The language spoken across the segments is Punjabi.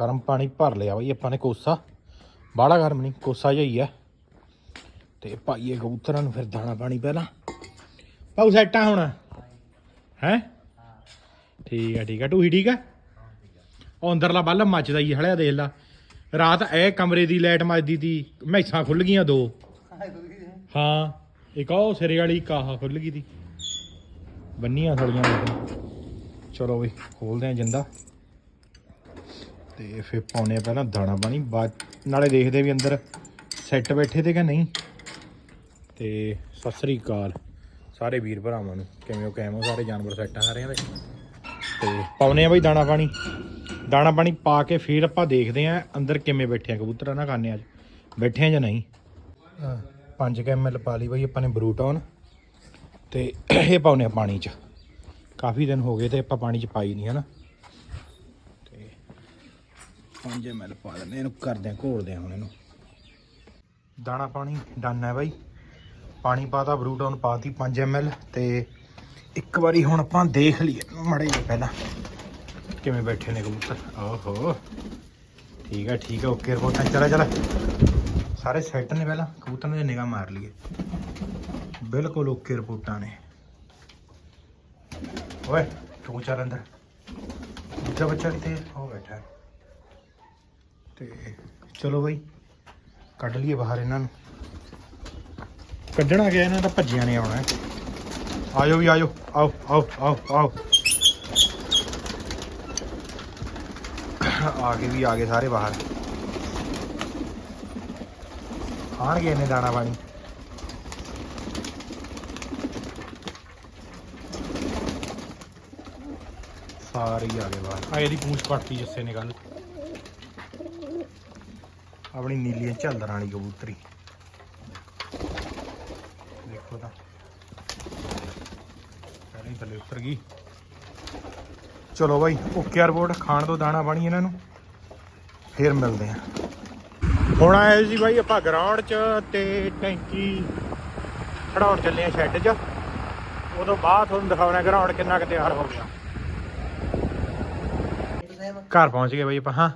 ਗਰਮ ਪਾਣੀ ਭਰ ਲਿਆ ਬਈ, ਆਪਾਂ ਨੇ ਕੋਸਾ। ਬਾਹਲਾ ਗਰਮ ਨਹੀਂ, ਕੋਸਾ ਜਿਹਾ ਹੀ ਆ ਤੇ ਪਾਈਏ ਕਬੂਤਰਾਂ ਨੂੰ ਫਿਰ ਦਾਣਾ ਪਾਣੀ ਪਹਿਲਾਂ। ਪਾਉ ਸੈਟਾਂ ਹੁਣ। ਹੈ? ਠੀਕ ਆ ਠੀਕ ਆ। ਟੂਹੀ ਠੀਕ ਆ? ਉਹ ਅੰਦਰਲਾ ਬੱਲ ਮੱਚਦਾ ਹੀ ਹਲਿਆ ਦੇਖ ਲਾ। ਰਾਤ ਇਹ ਕਮਰੇ ਦੀ ਲਾਈਟ ਮੱਚਦੀ ਤੀ, ਮੈਸਾਂ ਖੁੱਲ ਗਈਆਂ ਦੋ। ਹਾਂ, ਇੱਕ ਉਹ ਸਿਰੇ ਵਾਲੀ, ਇੱਕ ਖੁੱਲ ਗਈ ਤੀ। ਬੰਨੀਆਂ ਥੋੜੀਆਂ। ਚਲੋ ਵੀ ਖੋਲਦੇ ਆ ਜਿੰਦਾ। ਤੇ ਫਿਰ ਪਾਉਨੇ ਆ ਪਹਿਲਾਂ ਦਾਣਾ ਪਾਣੀ। ਬਾਅਦ ਨਾਲੇ ਦੇਖਦੇ ਵੀ ਅੰਦਰ ਸੈੱਟ ਬੈਠੇ ਤੇ ਕਿ ਨਹੀਂ। ਤੇ ਸਤਿ ਸ੍ਰੀ ਅਕਾਲ ਸਾਰੇ ਵੀਰ ਭਰਾਵਾਂ ਨੂੰ। ਕਿਵੇਂ ਹੋ ਕੈਮੋ ਸਾਰੇ ਜਾਨਵਰ ਸੈੱਟਾਂ ਸਾਰਿਆਂ ਦੇ। ਤੇ ਪਾਉਨੇ ਆ ਬਈ ਦਾਣਾ ਪਾਣੀ। ਦਾਣਾ ਪਾਣੀ ਪਾ ਕੇ ਫਿਰ ਆਪਾਂ ਦੇਖਦੇ ਆ ਅੰਦਰ ਕਿਵੇਂ ਬੈਠੇ ਆ। ਕਬੂਤਰਾਂ ਨਾ ਖਾਨੇ ਅੱਜ। ਬੈਠੇ ਆ ਜਾਂ ਨਹੀਂ? 5 ਐਮਐਲ ਪਾ ਲਈ ਬਈ ਆਪਾਂ ਨੇ ਬਰੂਟੌਨ ਤੇ ਇਹ ਪਾਉਨੇ ਆ ਪਾਣੀ 'ਚ। ਕਾਫੀ ਦਿਨ ਹੋ ਗਏ ਤੇ ਆਪਾਂ ਪਾਣੀ 'ਚ ਪਾਈ ਨਹੀਂ ਹਨਾ 5 ਐਮਐਲ ਪਾ ਦਿੰਦੇ ਇਹਨੂੰ ਕਰਦੇ ਆ ਘੋਲਦੇ ਆ ਹੁਣ ਇਹਨੂੰ। ਦਾਣਾ ਪਾਣੀ, ਡਨ ਹੈ ਬਾਈ। ਪਾਣੀ ਪਾਤਾ ਬਰੂਟੌਨ ਪਾਤੀ 5 ਐਮਐਲ ਤੇ ਇੱਕ ਵਾਰੀ ਹੁਣ ਆਪਾਂ ਦੇਖ ਲਈਏ, ਮੜੇ ਜਿਹੇ ਪਹਿਲਾਂ। ਕਿਵੇਂ ਬੈਠੇ ਨੇ ਕਬੂਤਰ। ਓਹੋ। ਠੀਕ ਹੈ ਠੀਕ ਹੈ ਓਕੇ ਰਿਪੋਰਟਾਂ ਚਲਾ ਚਲਾ। ਸਾਰੇ ਸੈੱਟ ਨੇ ਪਹਿਲਾਂ। ਕਬੂਤਰਾਂ ਦੀ ਨਿਗਾਹ ਮਾਰ ਲਈਏ। ਬਿਲਕੁਲ ਓਕੇ ਰਿਪੋਰਟਾਂ ਨੇ। ਓਏ, ਤੂੰ ਚੱਲ ਅੰਦਰ। ਦੂਜਾ ਬੱਚਾ ਕਿੱਥੇ ਹੈ? ਬੈਠਾ ਹੈ। ਤੇ ਚਲੋ ਬਈ, ਕੱਢ ਲਈਏ ਬਾਹਰ ਇਹਨਾਂ ਨੂੰ। ਕੱਢਣਾ ਗਿਆ ਇਹਨਾਂ ਦਾ ਭੱਜਿਆ ਨਹੀਂ ਆਉਣਾ। ਹੈ। ਆਜੋ ਵੀ ਆਜੋ ਆਓ ਆਓ ਆਓ ਆਓ। ਆ ਗਏ ਵੀ, ਆ ਗਏ ਸਾਰੇ ਬਾਹਰ। ਖਾਣਗੇ ਇਹਨੇ ਦਾਣਾ ਪਾਣੀ। ਸਾਰੇ ਹੀ ਆ ਗਏ ਬਾਹਰ। ਆ ਇਹਦੀ ਪੂਛ ਪੜਤੀ ਜੱਸੇ ਨੇ ਗੱਲ ਆਪਣੀ ਨੀਲੀਆਂ ਝੱਲਰਾਂ ਵਾਲੀ ਕਬੂਤਰੀ। ਦੇਖੋ ਤਾਂ। ਪਹਿਲਾਂ ਥੱਲੇ ਉੱਤਰ ਗਈ। ਚਲੋ ਬਾਈ, ਓਕੇ ਰਿਪੋਰਟ, ਖਾਣ ਤੋਂ ਦਾਣਾ ਪਾਣੀ ਇਹਨਾਂ ਨੂੰ। ਫੇਰ ਮਿਲਦੇ ਆ ਹੁਣ ਆਏ ਜੀ ਬਾਈ ਆਪਾਂ ਗਰਾਊਂਡ 'ਚ ਤੇ ਟੈਂਕੀ ਖੜਾਉਣ ਚੱਲੇ ਆ ਸ਼ੈੱਡ 'ਚ। ਉਦੋਂ ਬਾਅਦ ਤੁਹਾਨੂੰ ਦਿਖਾਉਣਾ ਗਰਾਊਂਡ ਕਿੰਨਾ ਕੁ ਤਿਆਰ ਹੋ ਗਿਆ। ਘਰ ਪਹੁੰਚ ਗਏ ਬਾਈ ਆਪਾਂ, ਹਾਂ।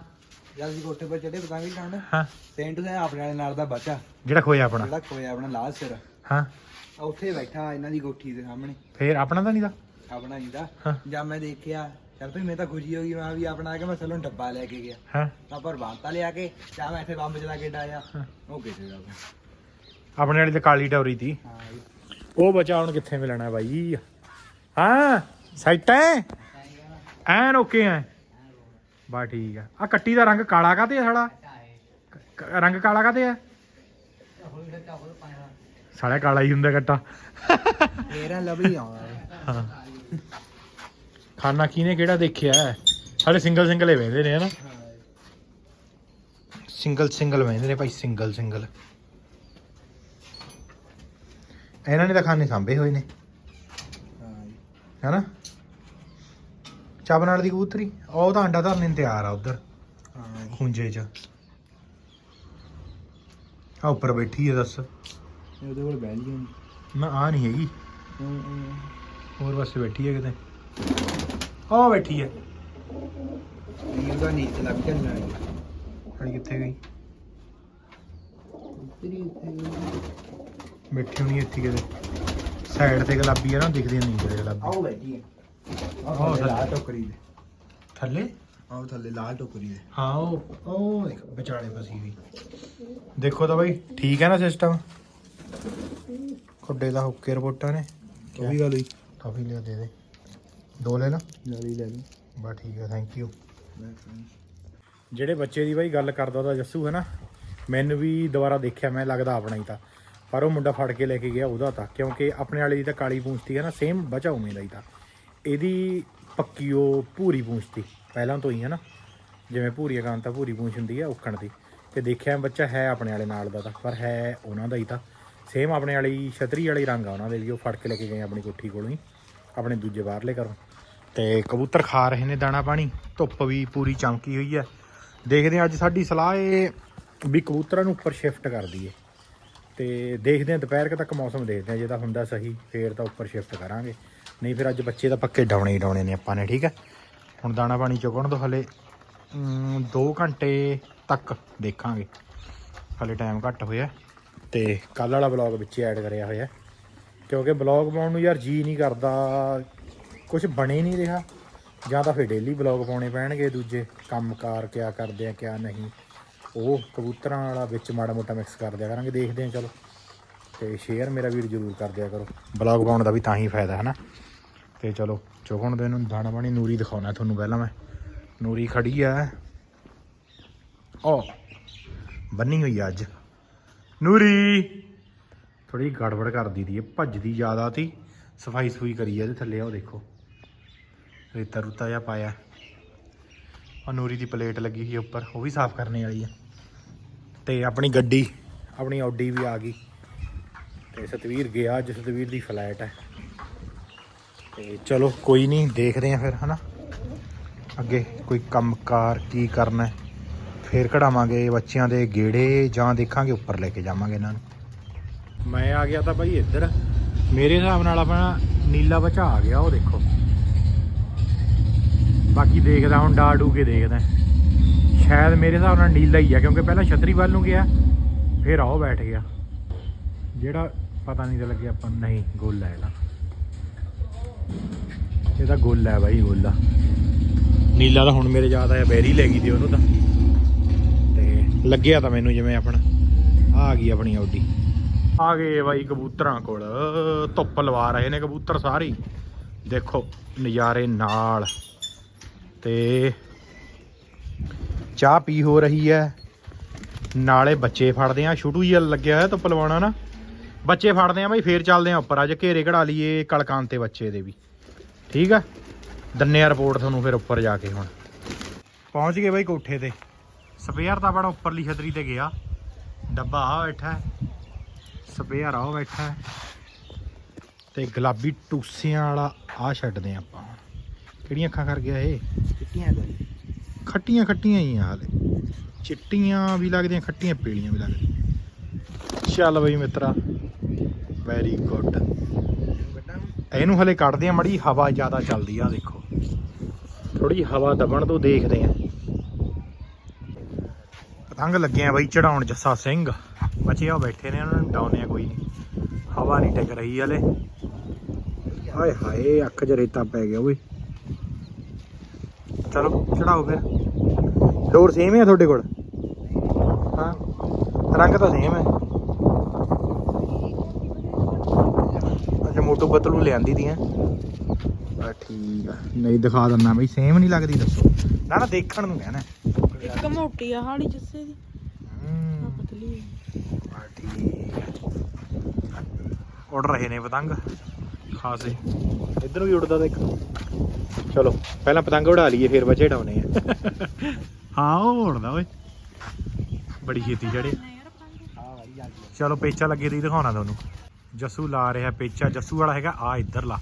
ਜਦ ਅਸੀਂ ਕੋਠੇ ਪਰ ਚੜੇ ਪਤੰਗ ਚੜਾਉਣ ਹਾਂ। ਸੇਮ ਟੂ ਸੇਮ ਆਪਣੇ ਵਾਲੇ ਨਾਲ ਦਾ ਬੱਚਾ। ਜਿਹੜਾ ਖੋਇਆ ਆਪਣਾ। ਜਿਹੜਾ ਖੋਇਆ ਆਪਣਾ ਲਾਲ ਸਿਰ। ਹਾਂ। ਆ ਉੱਥੇ ਬੈਠਾ ਇਹਨਾਂ ਦੀ ਕੋਠੀ ਦੇ ਸਾਹਮਣੇ। ਫੇਰ ਆਪਣਾ ਤਾਂ ਨਹੀਂ ਦਾ? ਆਪਣਾ ਹੀ ਦਾ। ਹਾਂ। ਜਦ ਮੈਂ ਦੇਖਿਆ ਚਲ ਭਈ ਮੈਂ ਤਾਂ ਖੁਸ਼ੀ ਹੋ ਗਈ ਮੈਂ ਵੀ ਆਪਣਾ ਆ ਕੇ ਮੈਂ ਸਲੋਂ ਡੱਬਾ ਲੈ ਕੇ ਗਿਆ। ਹਾਂ। ਤਾਂ ਪਰ ਬਾਂਤਾ ਲਿਆ ਕੇ ਚਾਹ ਮੈਂ ਇੱਥੇ ਬੰਬ ਚਲਾ ਕੇ ਡਾਇਆ। ਹਾਂ। ਉਹ ਕਿਤੇ ਦਾ ਆਪਣੇ ਵਾਲੀ ਤੇ ਕਾਲੀ ਟੌਰੀ ਤੀ। ਹਾਂ ਜੀ। ਉਹ ਬਚਾ ਹੁਣ ਕਿੱਥੇ ਮਿਲਣਾ ਬਾਈ? ਹਾਂ ਸੈਟ ਹੈ ਐਨ ਓਕੇ ਹੈ ਬਾ ਠੀਕ ਆ। ਆ ਕੱਟੀ ਦਾ ਰੰਗ ਕਾਲਾ ਕਾਤੇ ਆ ਸਾਲਾ? ਕ- ਰੰਗ ਕਾਲਾ ਕਾਤੇ ਆ? ਸਾਲਾ ਕਾਲਾ ਹੀ ਹੁੰਦਾ ਕੱਟਾ। ਮੇਰਾ ਲਵਲੀ ਆਉਂਦਾ ਹਾਂ। ਖਾਣਾ ਕਿਹਨੇ ਕਿਹੜਾ ਦੇਖਿਆ ਹੈ? ਸਾਡੇ ਸਿੰਗਲ ਸਿੰਗਲ ਹੀ ਵੇਂਦੇ ਨੇ ਹਨਾ। ਸਿੰਗਲ ਸਿੰਗਲ ਵੇਂਦੇ ਨੇ ਭਾਈ ਸਿੰਗਲ ਸਿੰਗਲ। ਇਹਨਾਂ ਨੇ ਤਾਂ ਖਾਣੇ ਸਾਂਭੇ ਹੋਏ ਨੇ। ਹਾਂ ਜੀ। ਹੈਨਾ ਚਾਬਨਾਲ ਦੀ ਕਬੂਤਰੀ? ਉਹ ਤਾਂ ਅੰਡਾ ਧਰਨੇ ਨੂੰ ਤਿਆਰ ਆ ਉਧਰ ਹਾਂ ਜੀ। ਖੁੰਝੇ 'ਚ। ਆ ਉੱਪਰ ਬੈਠੀ ਹੈ ਦੱਸ। ਉਹਦੇ ਕੋਲ ਬੈਠ ਗਈ ਨਾ ਆ ਨਹੀਂ ਹੈਗੀ। ਹੋਰ ਪਾਸੇ ਬੈਠੀ ਹੈ ਕਿਤੇ। ਉਹ ਬੈਠੀ ਹੈ ਇਹ ਉਹਦਾ ਨੀਚੇ ਲੱਗ ਚੱਲਣਾ ਹੈ ਹੜੀ ਕਿੱਥੇ ਗਈ? ਤੇਰੀ ਬੈਠੀ ਹੋਣੀ ਇੱਥੇ ਕਿਤੇ। ਸਾਈਡ ਤੇ ਗੁਲਾਬੀ ਆ ਨਾ ਦਿਖਦੀ ਨਹੀਂ ਕਿਤੇ ਗੁਲਾਬੀ ਆਓ ਬੈਠੀ ਹੈ ਆਹ ਆਹ ਥੱਲੇ। ਲਾਲ ਟੋਕਰੀ ਦੇ। ਥੱਲੇ? ਲਾਲ ਟੋਕਰੀ ਦੇ। ਹਾਂ ਉਹ ਉਹ ਦੇਖ ਵਿਚਾਲੇ ਫਸੀ ਹੋਈ। ਦੇਖੋ ਤਾਂ ਬਾਈ ਠੀਕ ਹੈ ਨਾ ਸਿਸਟਮ ਖੁੱਡੇ ਦਾ ਹੁੱਕੇ ਰਿਪੋਰਟਾਂ ਨੇ। ਉਹ ਵੀ ਗੱਲ ਹੋਈ। ਟਾਫੀ ਲਿਆ ਦੇ ਦੇ। ਦੋ ਲੈ ਲਾ। ਜਲਦੀ ਲੈ ਲਈ। ਬਸ ਠੀਕ ਹੈ ਥੈਂਕ ਯੂ ਜਿਹੜੇ ਬੱਚੇ ਦੀ ਬਾਈ ਗੱਲ ਕਰਦਾ ਉਹਦਾ ਜੱਸੂ ਹੈ ਨਾ ਮੈਨੂੰ ਵੀ ਦੁਬਾਰਾ ਦੇਖਿਆ ਮੈਂ ਲੱਗਦਾ ਆਪਣਾ ਹੀ ਤਾਂ। ਪਰ ਉਹ ਮੁੰਡਾ ਫੜ ਕੇ ਲੈ ਕੇ ਗਿਆ ਉਹਦਾ ਤਾਂ ਕਿਉਂਕਿ ਆਪਣੇ ਵਾਲੇ ਦੀ ਤਾਂ ਕਾਲੀ ਪੂੰਛਤੀ ਹੈ ਨਾ ਸੇਮ ਬਚਾ ਉਵੇਂ ਦਾ ਹੀ ਤਾਂ। ਇਹਦੀ ਪੱਕੀ ਉਹ ਪੂਰੀ ਪੂੰਛਤੀ ਪਹਿਲਾਂ ਤੋਂ ਹੀ ਹੈ ਨਾ। ਜਿਵੇਂ ਭੂਰੀ ਤਾਂ ਭੂਰੀ ਪੂੰਛ ਹੁੰਦੀ ਹੈ ਉੱਕਣ ਦੀ। ਤੇ ਦੇਖਿਆ ਬੱਚਾ ਹੈ ਆਪਣੇ ਵਾਲੇ ਨਾਲ ਦਾ ਤਾਂ, ਪਰ ਹੈ ਉਹਨਾਂ ਦਾ ਹੀ ਤਾਂ। ਸੇਮ ਆਪਣੇ ਵਾਲੀ ਛਤਰੀ ਵਾਲੀ ਰੰਗ ਆ ਉਹਨਾਂ ਦੇ ਵੀ, ਉਹ ਫੜ ਕੇ ਲੈ ਕੇ ਗਏ ਆਪਣੀ ਕੋਠੀ ਕੋਲੋਂ ਹੀ, ਆਪਣੇ ਦੂਜੇ ਬਾਹਰਲੇ ਘਰੋਂ। ਤੇ ਕਬੂਤਰ ਖਾ ਰਹੇ ਨੇ ਦਾਣਾ ਪਾਣੀ, ਧੁੱਪ ਵੀ ਪੂਰੀ ਚਮਕੀ ਹੋਈ ਹੈ ਦੇਖਦੇ ਹਾਂ ਅੱਜ ਸਾਡੀ ਸਲਾਹ ਇਹ ਵੀ ਕਬੂਤਰਾਂ ਨੂੰ ਉੱਪਰ ਸ਼ਿਫਟ ਕਰ ਦਈਏ। ਤੇ ਦੇਖਦੇ ਹਾਂ ਦੁਪਹਿਰ ਤੱਕ ਮੌਸਮ ਦੇਖਦੇ ਹਾਂ, ਜੇ ਤਾਂ ਹੁੰਦਾ ਸਹੀ, ਫੇਰ ਤਾਂ ਉੱਪਰ ਸ਼ਿਫਟ ਕਰਾਂਗੇ। ਨਹੀਂ, ਫਿਰ ਅੱਜ ਬੱਚੇ ਤਾਂ ਪੱਕੇ ਡਾਉਣੇ ਹੀ ਡਾਉਣੇ ਨੇ ਆਪਾਂ ਨੇ, ਠੀਕ ਹੈ ਹੁਣ ਦਾਣਾ ਪਾਣੀ ਚੁਗਣ ਤੋਂ ਹਲੇ। 2 ਘੰਟੇ ਤੱਕ ਦੇਖਾਂਗੇ। ਹਲੇ ਟਾਈਮ ਘੱਟ ਹੋਇਆ ਤੇ ਕੱਲ ਵਾਲਾ ਬਲੌਗ ਵਿੱਚ ਐਡ ਕਰਿਆ ਹੋਇਆ। ਕਿਉਂਕਿ ਬਲੌਗ ਪਾਉਣ ਨੂੰ ਯਾਰ ਜੀ ਨਹੀਂ ਕਰਦਾ। ਕੁਝ ਬਣੇ ਨਹੀਂ ਰਿਹਾ। ਜਾਂ ਤਾਂ ਫਿਰ ਡੇਲੀ ਬਲੌਗ ਪਾਉਣੇ ਪੈਣਗੇ ਦੂਜੇ। ਕੰਮਕਾਰ ਕਿਆ ਕਰਦੇ ਆ, ਕਿਆ ਨਹੀਂ। ਉਹ ਕਬੂਤਰਾਂ ਵਾਲਾ ਵਿੱਚ ਮਾੜਾ ਮੋਟਾ ਮਿਕਸ ਕਰ ਦਿਆ ਕਰਾਂਗੇ, ਦੇਖਦੇ ਆ ਚਲੋ। ਤੇ ਸ਼ੇਅਰ ਮੇਰਾ ਵੀਰ ਜਰੂਰ ਕਰ ਦਿਆ ਕਰੋ। ਬਲੌਗ ਪਾਉਣ ਦਾ ਵੀ ਤਾਂ ਹੀ ਫਾਇਦਾ ਹੈ ਨਾ ਤੇ ਚਲੋ ਚੁਗਣ ਦੇ ਨੂੰ ਦਾਣਾ ਪਾਣੀ, ਨੂਰੀ ਦਿਖਾਉਣਾ ਤੁਹਾਨੂੰ ਪਹਿਲਾਂ ਮੈਂ। ਨੂਰੀ ਖੜੀ ਆ। ਓ, ਬੰਨੀ ਹੋਈ ਆ ਅੱਜ। ਨੂਰੀ! ਥੋੜੀ ਗੜਬੜ ਕਰਦੀ ਦੀ ਭੱਜਦੀ ਜ਼ਿਆਦਾ ਤੀ। ਸਫ਼ਾਈ ਸਫੂਈ ਕਰੀ ਆ ਇਹਦੇ ਥੱਲੇ ਆ ਉਹ ਦੇਖੋ। ਰੇਤਾ ਰੁੱਤਾ ਜਿਹਾ ਪਾਇਆ। ਆ ਨੂਰੀ ਦੀ ਪਲੇਟ ਲੱਗੀ ਸੀ ਉੱਪਰ, ਉਹ ਵੀ ਸਾਫ਼ ਕਰਨੇ ਵਾਲੀ ਆ। ਤੇ ਆਪਣੀ ਗੱਡੀ, ਆਪਣੀ ਆਡੀ ਵੀ ਆ ਗਈ। ਤੇ ਸਤਵੀਰ ਗਿਆ, ਅੱਜ ਸਤਵੀਰ ਦੀ ਫਲੈਟ ਹੈ। ਤੇ ਚਲੋ ਕੋਈ ਨਹੀਂ ਦੇਖਦੇ ਆ ਫਿਰ ਹਨਾ? ਅੱਗੇ ਕੋਈ ਕੰਮਕਾਰ ਕੀ ਕਰਨਾ ਹੈ। ਫੇਰ ਕਢਾਵਾਂਗੇ ਬੱਚਿਆਂ ਦੇ ਗੇੜੇ ਜਾਂ ਦੇਖਾਂਗੇ ਉੱਪਰ ਲੈ ਕੇ ਜਾਵਾਂਗੇ ਇਹਨਾਂ ਨੂੰ। ਮੈਂ ਆ ਗਿਆ ਤਾਂ ਭਾਈ ਇੱਧਰ। ਮੇਰੇ ਹਿਸਾਬ ਨਾਲ ਆਪਣਾ ਨੀਲਾ ਬਚਾ ਆ ਗਿਆ ਉਹ ਦੇਖੋ। ਬਾਕੀ ਦੇਖਦਾ ਹੁਣ ਡਾ ਡੂ ਕੇ ਦੇਖਦਾ। ਸ਼ਾਇਦ ਮੇਰੇ ਹਿਸਾਬ ਨਾਲ ਨੀਲਾ ਹੀ ਆ ਕਿਉਂਕਿ ਪਹਿਲਾਂ ਛਤਰੀ ਵੱਲ ਨੂੰ ਗਿਆ ਫਿਰ ਆਓ ਬੈਠ ਗਿਆ। ਜਿਹੜਾ ਪਤਾ ਨਹੀਂ ਤਾਂ ਲੱਗਿਆ ਆਪਾਂ ਨੂੰ, ਨਹੀਂ ਗੋਲਾ ਇਹਦਾ ਇਹਦਾ ਗੋਲਾ ਹੈ ਬਾਈ, ਗੋਲਾ ਨੀਲਾ ਤਾਂ ਹੁਣ ਮੇਰੇ ਯਾਦ ਆਇਆ, ਬੈਰੀ ਲੈ ਗਈ ਤੇ ਉਹਨੂੰ ਤਾਂ। ਤੇ ਲੱਗਿਆ ਤਾਂ ਮੈਨੂੰ ਜਿਵੇਂ ਆਪਣਾ। ਆ ਗਈ ਆਪਣੀ ਆਡੀ ਆ ਗਏ ਬਾਈ ਕਬੂਤਰਾਂ ਕੋਲ। ਧੁੱਪ ਲਵਾ ਰਹੇ ਨੇ ਕਬੂਤਰ ਸਾਰੇ ਦੇਖੋ, ਨਜ਼ਾਰੇ ਨਾਲ। ਤੇ ਚਾਹ ਪੀ ਹੋ ਰਹੀ ਹੈ। ਨਾਲੇ ਬੱਚੇ ਫੜਦੇ ਆ। ਛੋਟੂ ਜਿਹਾ ਲੱਗਿਆ ਹੋਇਆ ਧੁੱਪ ਲਵਾਉਣਾ ਨਾ। ਬੱਚੇ ਫੜਦੇ ਆ ਬਾਈ ਫੇਰ ਚੱਲਦੇ ਆ ਉੱਪਰ। ਅੱਜ ਘੇਰੇ ਕਢਾ ਲਈਏ ਕਲਕਾਂ ਤੇ ਬੱਚੇ ਦੇ ਵੀ। ਠੀਕ ਆ? ਦੰਨੇ ਆ ਰਿਪੋਰਟ ਤੁਹਾਨੂੰ ਫਿਰ ਉੱਪਰ ਜਾ ਕੇ ਹੁਣ। ਪਹੁੰਚ ਗਏ ਬਾਈ ਕੋਠੇ ਤੇ। ਸਪੇਅਰ ਤਾਂ ਬੜਾ ਉੱਪਰਲੀ ਛਤਰੀ ਤੇ ਗਿਆ। ਡੱਬਾ ਆ ਬੈਠਾ ਸਪੇਅਰ ਆ ਉਹ ਬੈਠਾ ਤੇ ਗੁਲਾਬੀ ਟੂਸਿਆਂ ਵਾਲਾ ਆ ਛੱਡਦੇ ਆਪਾਂ। ਕਿਹੜੀਆਂ ਅੱਖਾਂ ਕਰ ਗਿਆ ਇਹ? ਚਿੱਟੀਆਂ ਕਰੀ ਖੱਟੀਆਂ ਖੱਟੀਆਂ ਹੀ ਆ ਹਾਲੇ। ਚਿੱਟੀਆਂ ਵੀ ਲੱਗਦੀਆਂ ਖੱਟੀਆਂ ਪੀਲੀਆਂ ਵੀ ਲੱਗਦੀਆਂ। ਚੱਲ ਬਈ ਮਿੱਤਰਾ। ਵੈਰੀ ਗੁੱਡ ਇਹਨੂੰ ਹਲੇ ਕੱਢਦੇ ਆ ਮੜੀ ਹਵਾ ਜ਼ਿਆਦਾ ਚੱਲਦੀ ਆ ਦੇਖੋ। ਥੋੜੀ ਹਵਾ ਦਬਣ ਤੋਂ ਦੇਖਦੇ ਆ। ਪਤੰਗ ਲੱਗੇ ਆ ਬਈ ਚੜਾਉਣ ਜੱਸਾ ਸਿੰਘ। ਬੱਚੇ ਆ ਬੈਠੇ ਨੇ ਉਹਨਾਂ ਨੂੰ ਡਾਉਨੇ ਆ ਕੋਈ। ਨਹੀਂ ਹਵਾ ਨਹੀਂ ਟਿਕ ਰਹੀ ਹਲੇ। ਹਾਏ ਹਾਏ ਅੱਖ 'ਚ ਰੇਤਾ ਪੈ ਗਿਆ ਓਏ। ਚਲੋ ਚੜਾਓ ਫਿਰ। ਡੋਰ ਸੇਮ ਹੈ ਤੁਹਾਡੇ ਕੋਲ? ਹਾਂ। ਰੰਗ ਤਾਂ ਸੇਮ ਹੈ। ਅੱਛਾ ਮੋਟੂ ਬਤਲੂ ਲਿਆਂਦੀ ਦੀਆਂ। ਆ ਠੀਕ ਆ। ਨਹੀਂ ਦਿਖਾ ਦਿੰਦਾ ਬਈ ਸੇਮ ਨਹੀਂ ਲੱਗਦੀ ਦੱਸੋ। ਨਾ ਨਾ ਦੇਖਣ ਨੂੰ ਕਹਿਣਾ। ਇੱਕ ਮੋਟੀ ਆ ਹਾੜੀ ਜੱਸੇ ਦੀ। ਆ ਹੂੰ ਪਤਲੀ ਆ। ਆ ਠੀਕ ਆ। ਉੱਡ ਰਹੇ ਨੇ ਪਤੰਗ। ਖਾਸੇ। ਇੱਧਰ ਵੀ ਉੱਡਦਾ ਦੇਖ। ਚਲੋ ਪਹਿਲਾਂ ਪਤੰਗ ਉਡਾ ਲਈਏ ਫਿਰ ਬੱਚੇ ਡਾਉਨੇ ਆ। ਹਾਂ ਉਹ ਉੜਦਾ ਓਏ। ਬੜੀ ਛੇਤੀ ਚੜੇ ਚਲੋ ਪੇਚਾ ਲੱਗੇ ਦੀ ਦਿਖਾਉਣਾ ਤੁਹਾਨੂੰ। ਜੱਸੂ ਲਾ ਰਿਹਾ ਪੇਚਾ, ਜੱਸੂ ਵਾਲਾ ਹੈਗਾ, ਆ ਇੱਧਰ ਲਾ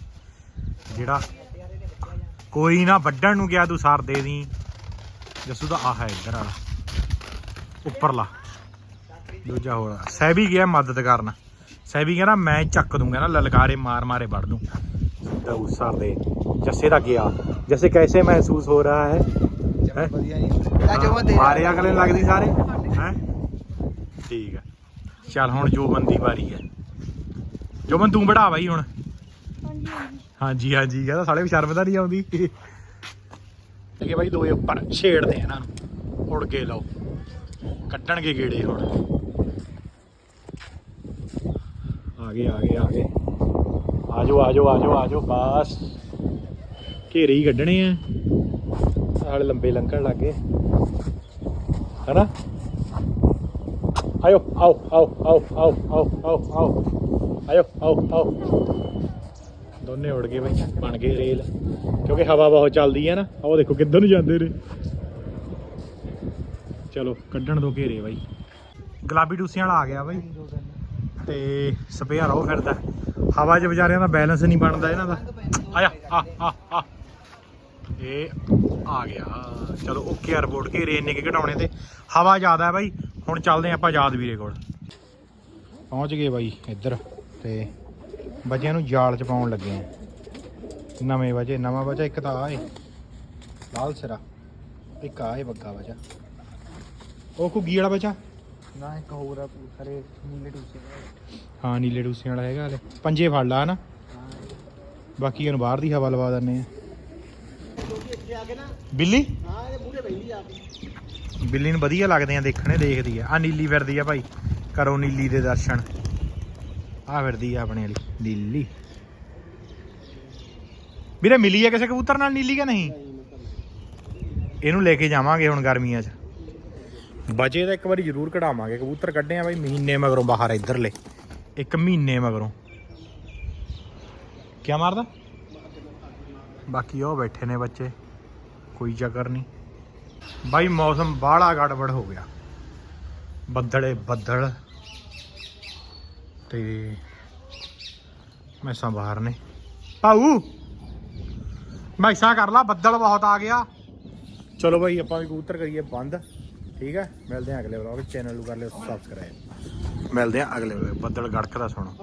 ਜਿਹੜਾ ਕੋਈ ਨਾ ਵੱਢਣ ਨੂੰ ਗਿਆ, ਤੂੰ ਸਰ ਦੇ ਦੀ। ਜੱਸੂ ਦਾ ਆਹ ਹੈ ਇੱਧਰ ਵਾਲਾ। ਉੱਪਰ ਦੂਜਾ ਹੋਰ ਸਹਿਬੀ ਗਿਆ ਮਦਦ ਕਰਨ। ਸਹਿਬੀ ਕਹਿੰਦਾ, ਮੈਂ ਚੱਕ ਦੂੰਗਾ ਨਾ, ਲਲਕਾਰੇ ਮਾਰ ਮਾਰੇ ਵੱਢ ਦੂੰ। ਤਾਂ ਉਸ ਸਰ ਦੇ। ਜੱਸੇ ਦਾ ਗਿਆ। ਜੱਸੇ, ਕੈਸੇ ਮਹਿਸੂਸ ਹੋ ਰਿਹਾ ਹੈ? ਮਾਰੇ ਅਗਲੇ ਲੱਗਦੀ ਸਾਰੇ? ਹੈ? ਠੀਕ ਹੈ। ਚੱਲ, ਹੁਣ ਜੋ ਬੰਦੀ ਵਾਰੀ ਹੈ। ਜੋ ਬੰ ਤੂੰ ਬੜਾ ਬਾਈ ਹੁਣ। ਹਾਂਜੀ ਹਾਂਜੀ। ਕਹਿੰਦਾ ਸਾਲੇ ਵੀ ਸ਼ਰਮ ਤਾਂ ਨਹੀਂ ਆਉਂਦੀ। ਠੀਕ ਹੈ ਬਾਈ ਦੋਏ ਉੱਪਰ ਛੇੜਦੇ ਆ ਇਹਨਾਂ ਨੂੰ। ਉੜ ਕੇ ਲਓ। ਕੱਢਣਗੇ ਗੇੜੇ ਹੁਣ। ਆ ਗਏ ਆ ਗਏ ਆ ਗਏ। ਆਜੋ ਆਜੋ ਆਜੋ ਆਜੋ ਬਸ। ਘੇਰੇ ਹੀ ਕੱਢਣੇ ਆ। ਹਾਲੇ ਲੰਬੇ ਲੰਘਣ ਲੱਗੇ ਹਨਾ? ਆਇਓ ਆਓ ਆਓ ਆਓ ਆਓ ਆਓ ਆਓ ਆਓ। ਆਇਓ, ਆਓ ਆਓ। ਦੋਨੇ ਉੜ ਗਏ ਬਈ, ਬਣ ਗਏ ਰੇਲ। ਕਿਉਂਕਿ ਹਵਾ ਬਹੁਤ ਚੱਲਦੀ ਹੈ ਨਾ, ਆਹ ਦੇਖੋ ਕਿੱਧਰ ਨੂੰ ਜਾਂਦੇ ਨੇ। ਚਲੋ, ਕੱਢਣ ਦੋ ਘੇਰੇ ਬਾਈ। ਗੁਲਾਬੀ ਟੂਸੀਆਂ ਵਾਲਾ ਆ ਗਿਆ ਬਾਈ। ਤੇ ਸਪੇਅਰ ਉਹ ਫਿਰਦਾ। ਹਵਾ 'ਚ ਵਿਚਾਰਿਆਂ ਦਾ ਬੈਲੈਂਸ ਨਹੀਂ ਬਣਦਾ ਇਹਨਾਂ ਦਾ। ਆਇਆ, ਆ ਆ ਆ। ਇਹ ਆ ਗਿਆ। ਚਲੋ, ਓਕੇ ਆ ਰਿਪੋਰਟ। ਘੇਰੇ ਇੰਨੇ ਕਿ ਘਟਾਉਣੇ ਤੇ ਹਵਾ ਜ਼ਿਆਦਾ ਹੈ ਬਾਈ। ਹੁਣ ਚੱਲਦੇ ਹਾਂ ਆਪਾਂ ਆਜ਼ਾਦ ਵੀਰੇ ਕੋਲ। ਪਹੁੰਚ ਗਏ ਬਾਈ, ਇੱਧਰ। ਤੇ ਬੱਚਿਆਂ ਨੂੰ ਜਾਲ ਚ ਪਾਉਣ ਲੱਗੇ ਆ। ਨਵੇਂ ਵਜੇ ਨਵਾਂ ਵਜਾ ਇੱਕ ਤਾਂ ਆ ਏ। ਲਾਲ ਸਿਰਾ। ਇੱਕ ਆ ਇਹ ਬੱਗਾ ਬਚਾ। ਉਹ ਘੁੱਗੀ ਵਾਲਾ ਬਚਾ? ਨਾ ਇੱਕ ਹੋਰ ਆ ਖਰੇ ਨੀਲੇ ਟੂਸੇ ਹਾਂ ਨੀਲੇ ਡੂਸਿਆਂ ਵਾਲਾ ਹੈਗਾ ਹਲੇ। ਪੰਜੇ ਫੜ ਲਾ ਨਾ ਹਾਂ ਬਾਕੀ ਇਹਨੂੰ ਬਾਹਰ ਦੀ ਹਵਾ ਲਵਾ ਦਿੰਨੇ ਆ। ਬਿੱਲੀ? ਹਾਂ ਇਹ ਮੂਰੇ ਬੈਠੀ ਆ ਬਿੱਲੀ ਨੂੰ ਵਧੀਆ ਲੱਗਦੇ ਆ ਦੇਖਣੇ ਦੇਖਦੀ ਆ। ਆ ਨੀਲੀ ਫਿਰਦੀ ਆ ਭਾਈ। ਕਰੋ ਨੀਲੀ ਦੇ ਦਰਸ਼ਨ। ਆ ਫਿਰਦੀ ਆ ਆਪਣੇ ਵਾਲੀ, ਨੀਲੀ। ਵੀਰੇ, ਮਿਲੀ ਆ ਕਿਸੇ ਕਬੂਤਰ ਨਾਲ, ਨੀਲੀ ਕਿ ਨਹੀਂ? ਇਹਨੂੰ ਲੈ ਕੇ ਜਾਵਾਂਗੇ ਹੁਣ ਗਰਮੀਆਂ 'ਚ। ਬਚੇ ਤਾਂ ਇੱਕ ਵਾਰੀ ਜ਼ਰੂਰ ਕਢਾਵਾਂਗੇ। ਕਬੂਤਰ ਕੱਢੇ ਆ ਬਾਈ ਮਹੀਨੇ ਮਗਰੋਂ ਬਾਹਰ ਇੱਧਰਲੇ ਇੱਕ ਮਹੀਨੇ ਮਗਰੋਂ। ਕੀ ਮਾਰਦਾ? ਬਾਕੀ ਉਹ ਬੈਠੇ ਨੇ ਬੱਚੇ। ਕੋਈ ਚੱਕਰ ਨਹੀਂ। ਬਾਈ ਮੌਸਮ ਬਾਹਲਾ ਗੜਬੜ ਹੋ ਗਿਆ। ਬੱਦਲੇ ਬੱਦਲ। ਤੇ ਮੈਸਾਂ ਬਾਹਰ ਨੇ। ਭਾਊ ਮੈਸਾਂ ਕਰ ਲਾ, ਬੱਦਲ ਬਹੁਤ ਆ ਗਿਆ। ਚਲੋ ਬਾਈ, ਆਪਾਂ ਵੀ ਕਬੂਤਰ ਕਰੀਏ ਬੰਦ। ਠੀਕ ਹੈ? ਮਿਲਦੇ ਹਾਂ ਅਗਲੇ ਵਲੌਗ ਚੈਨਲ ਨੂੰ ਕਰ ਲਿਓ ਸਬਸਕ੍ਰਾਈਬ ਮਿਲਦੇ ਹਾਂ ਅਗਲੇ ਵਲੌਗ ਬੱਦਲ ਗੜਕਦਾ ਸੁਣੋ।